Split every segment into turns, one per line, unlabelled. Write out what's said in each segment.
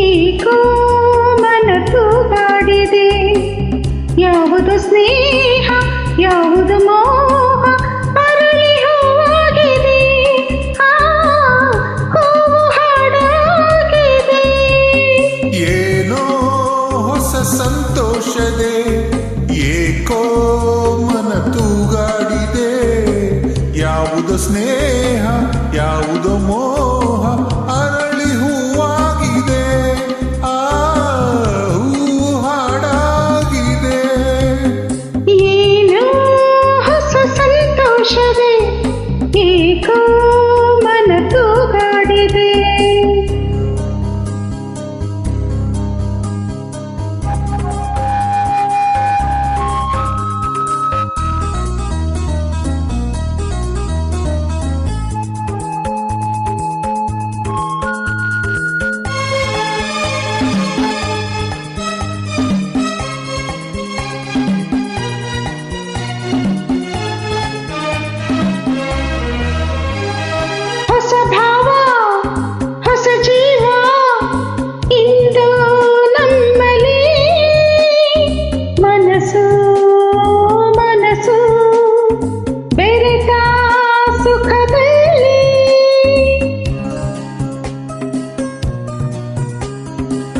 ಏಕೋ ಮನಸ್ಸು ಬಾಡಿದೆ. ಯಾವುದು ಸ್ನೇಹ, ಯಾವುದು ಮೋಹ ಅರಳಿ ಹೋಗಿದೆ. ಹಾಡಾಗಿದೆ.
ಏನೋ ಹೊಸ ಸಂತೋಷದೆ, ಏಕೋ ಮನ ತೂಗಾಡಿದೆ ಯಾವುದು ಸ್ನೇಹ, ಯಾವುದು ಮೋಹ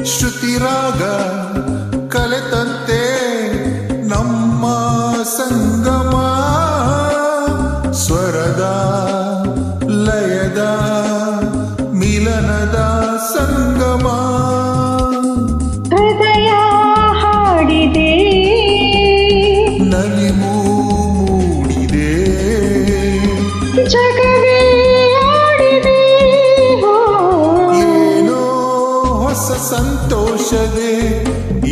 ಶ್ರುತಿರಾಗ ಕಲೆತಂತೆ ನಮ್ಮ ಸಂಗಮ. ಸ್ವರದ ಲಯದ ಮಿಲನದ ಸಂಗಮ.
ಹೃದಯ ಹಾಡಿದೆ.
ನಲಿಮೂಡಿದೆ
ಜಗವೇ
ಸಂತೋಷದೆ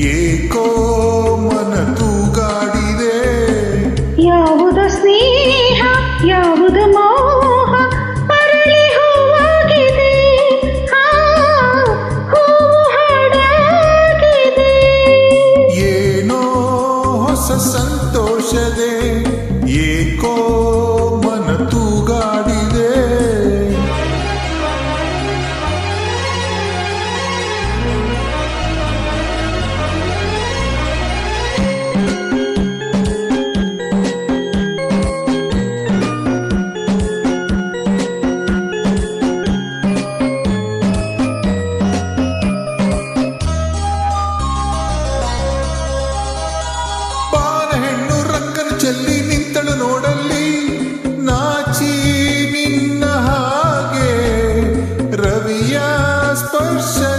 ಏಕೋ ಮನ ತೂಗಾಡಿದೆ
ಯಾವುದ ಸ್ನೇಹ ಯಾವುದ ಮೋಹ ಪರಳಿ ಹೂವಾಗಿದೆ.
ಏನೋ ಹೊಸ ಸಂತೋಷದೆ ಏಕೋ
había esparcido.